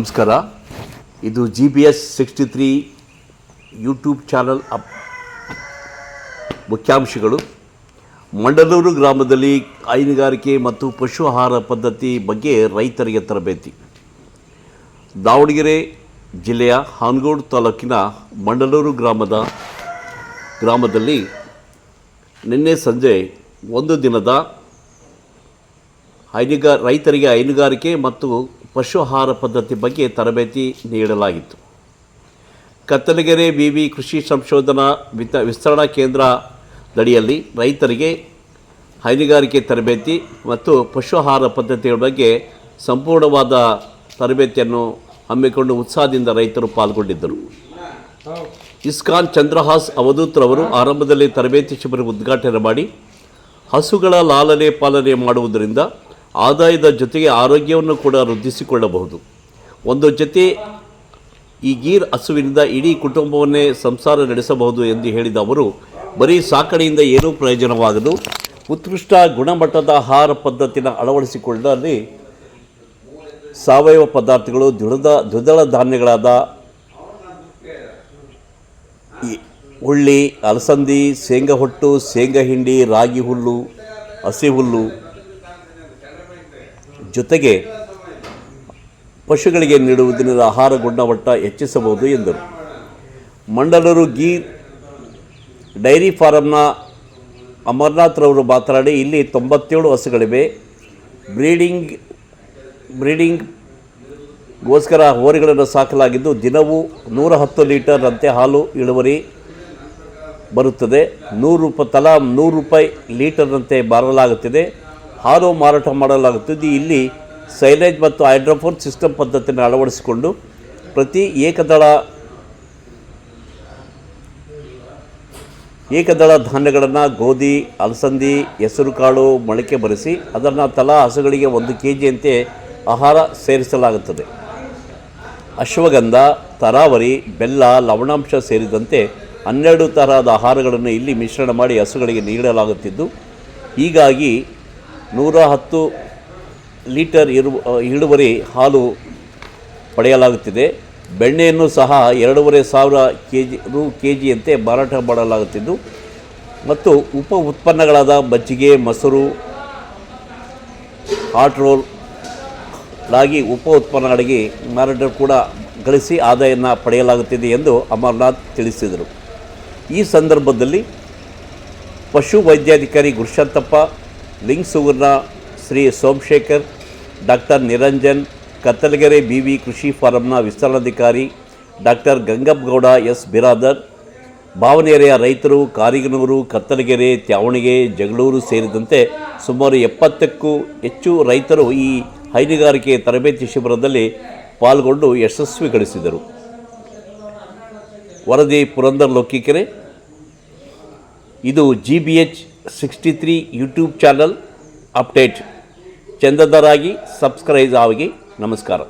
ನಮಸ್ಕಾರ. ಇದು G B S sixty three YouTube channel up ಮುಖ್ಯಾಂಶಗಳು. ಮಂಡಲೂರು ಗ್ರಾಮದಲ್ಲಿ ಹೈನುಗಾರಿಕೆ ಮತ್ತು ಪಶು ಆಹಾರ ಪದ್ಧತಿ ಬಗ್ಗೆ ರೈತರಿಗೆ ತರಬೇತಿ. ದಾವಣಗೆರೆ ಜಿಲ್ಲೆಯ ಹಾನಗೋಡು ತಾಲೂಕಿನ ಮಂಡಲೂರು ಗ್ರಾಮದ ಗ್ರಾಮದಲ್ಲಿ ನಿನ್ನೆ ಸಂಜೆ ಒಂದು ದಿನದ ಹೈನುಗಾರ ರೈತರಿಗೆ ಹೈನುಗಾರಿಕೆ ಮತ್ತು ಪಶು ಆಹಾರ ಪದ್ಧತಿ ಬಗ್ಗೆ ತರಬೇತಿ ನೀಡಲಾಗಿತ್ತು. ಕತ್ತಲಗೆರೆ ಬಿ ವಿ ಕೃಷಿ ಸಂಶೋಧನಾ ವಿತ ವಿಸ್ತರಣಾ ಕೇಂದ್ರದಡಿಯಲ್ಲಿ ರೈತರಿಗೆ ಹೈನುಗಾರಿಕೆ ತರಬೇತಿ ಮತ್ತು ಪಶು ಆಹಾರ ಪದ್ಧತಿಗಳ ಬಗ್ಗೆ ಸಂಪೂರ್ಣವಾದ ತರಬೇತಿಯನ್ನು ಹಮ್ಮಿಕೊಂಡು ಉತ್ಸಾಹದಿಂದ ರೈತರು ಪಾಲ್ಗೊಂಡಿದ್ದರು. ಇಸ್ಕಾನ್ ಚಂದ್ರಹಾಸ್ ಅವಧೂತ್ರವರು ಆರಂಭದಲ್ಲಿ ತರಬೇತಿ ಶಿಬಿರ ಉದ್ಘಾಟನೆ ಮಾಡಿ ಹಸುಗಳ ಲಾಲನೆ ಪಾಲನೆ ಮಾಡುವುದರಿಂದ ಆದಾಯದ ಜೊತೆಗೆ ಆರೋಗ್ಯವನ್ನು ಕೂಡ ವೃದ್ಧಿಸಿಕೊಳ್ಳಬಹುದು. ಒಂದು ಜೊತೆ ಈ ಗೀರ್ ಹಸುವಿನಿಂದ ಇಡೀ ಕುಟುಂಬವನ್ನೇ ಸಂಸಾರ ನಡೆಸಬಹುದು ಎಂದು ಹೇಳಿದ ಅವರು, ಬರೀ ಸಾಕಣೆಯಿಂದ ಏನೂ ಪ್ರಯೋಜನವಾಗದು. ಉತ್ಕೃಷ್ಟ ಗುಣಮಟ್ಟದ ಆಹಾರ ಪದ್ಧತಿನ ಅಳವಡಿಸಿಕೊಳ್ಳಲ್ಲಿ ಸಾವಯವ ಪದಾರ್ಥಗಳು ದ್ವಿದ ದ್ವಿದಳ ಧಾನ್ಯಗಳಾದ ಹುಳ್ಳಿ, ಅಲಸಂದಿ, ಶೇಂಗಾ ಹೊಟ್ಟು, ಶೇಂಗಾ ಹಿಂಡಿ, ರಾಗಿ ಹುಲ್ಲು, ಹಸಿ ಹುಲ್ಲು ಜೊತೆಗೆ ಪಶುಗಳಿಗೆ ನೀಡುವುದರಿಂದ ಆಹಾರ ಗುಣಮಟ್ಟ ಹೆಚ್ಚಿಸಬಹುದು ಎಂದರು. ಮಂಡಲೂರು ಗೀರ್ ಡೈರಿ ಫಾರಂನ ಅಮರ್ನಾಥ್ರವರು ಮಾತನಾಡಿ, ಇಲ್ಲಿ ತೊಂಬತ್ತೇಳು ಹಸುಗಳಿವೆ. ಬ್ರೀಡಿಂಗ್ ಗೋಸ್ಕರ ಹೋರಿಗಳನ್ನು ಸಾಕಲಾಗಿದ್ದು, ದಿನವೂ ನೂರ ಹತ್ತು ಲೀಟರ್ನಂತೆ ಹಾಲು ಇಳುವರಿ ಬರುತ್ತದೆ. ನೂರು ರೂಪಾಯಿ ತಲಾ ನೂರು ರೂಪಾಯಿ ಲೀಟರ್ನಂತೆ ಮಾರಲಾಗುತ್ತಿದೆ. ಹಾಲು ಮಾರಾಟ ಮಾಡಲಾಗುತ್ತಿದ್ದು, ಇಲ್ಲಿ ಸೈಲೇಜ್ ಮತ್ತು ಹೈಡ್ರೋಫೋನ್ ಸಿಸ್ಟಮ್ ಪದ್ಧತಿಯನ್ನು ಅಳವಡಿಸಿಕೊಂಡು ಪ್ರತಿ ಏಕದಳ ಏಕದಳ ಧಾನ್ಯಗಳನ್ನು ಗೋಧಿ, ಅಲಸಂದಿ, ಹೆಸರುಕಾಳು, ಮೊಳಕೆ ಬರೆಸಿ ಅದನ್ನು ತಲಾ ಹಸುಗಳಿಗೆ ಒಂದು ಕೆ ಜಿಯಂತೆ ಆಹಾರ ಸೇರಿಸಲಾಗುತ್ತದೆ. ಅಶ್ವಗಂಧ, ತರಾವರಿ, ಬೆಲ್ಲ, ಲವಣಾಂಶ ಸೇರಿದಂತೆ ಹನ್ನೆರಡು ತರಹದ ಆಹಾರಗಳನ್ನು ಇಲ್ಲಿ ಮಿಶ್ರಣ ಮಾಡಿ ಹಸುಗಳಿಗೆ ನೀಡಲಾಗುತ್ತಿದ್ದು, ಹೀಗಾಗಿ ನೂರ ಹತ್ತು ಲೀಟರ್ ಇರು ಇಳುವರಿ ಹಾಲು ಪಡೆಯಲಾಗುತ್ತಿದೆ. ಬೆಣ್ಣೆಯನ್ನು ಸಹ ಎರಡೂವರೆ ಸಾವಿರ ಕೆ ಜಿ ರು ಕೆ ಜಿಯಂತೆ ಮಾರಾಟ ಮಾಡಲಾಗುತ್ತಿದ್ದು, ಮತ್ತು ಉಪ ಉತ್ಪನ್ನಗಳಾದ ಮಜ್ಜಿಗೆ, ಮೊಸರು ಹಾಟ್ ರೋಲ್ ಲಾಗಿ ಉಪ ಉತ್ಪನ್ನಗಳಿಗೆ ಮಾರಾಟ ಕೂಡ ಗಳಿಸಿ ಆದಾಯನ ಪಡೆಯಲಾಗುತ್ತಿದೆ ಎಂದು ಅಮರ್ನಾಥ್ ತಿಳಿಸಿದರು. ಈ ಸಂದರ್ಭದಲ್ಲಿ ಪಶು ವೈದ್ಯಾಧಿಕಾರಿ Gurushanthappa ಲಿಂಗ್ಸೂರಿನ Shri Somashekar, doctor Niranjan, Kattalagere B V ಕೃಷಿ ಫಾರಂನ ವಿಸ್ತರಣಾಧಿಕಾರಿ ಡಾಕ್ಟರ್ ಗಂಗಪ್ಪಗೌಡ ಎಸ್. ಬಿರಾದರ್ ಭಾವನೆರೆಯ ರೈತರು ಕಾರಿಗನೂರು, ಕತ್ತಲಗೆರೆ, ತ್ಯಾವಣಿಗೆ, ಜಗಳೂರು ಸೇರಿದಂತೆ ಸುಮಾರು ಎಪ್ಪತ್ತಕ್ಕೂ ಹೆಚ್ಚು ರೈತರು ಈ ಹೈನುಗಾರಿಕೆ ತರಬೇತಿ ಶಿಬಿರದಲ್ಲಿ ಪಾಲ್ಗೊಂಡು ಯಶಸ್ವಿ ಗಳಿಸಿದರು. ವರದಿ ಪುರಂದರ್ ಲೋಕಿಕೆರೆ. ಇದು G B H sixty three YouTube channel update ಚಂದದರಾಗಿ subscribe ಆಗಿ ನಮಸ್ಕಾರ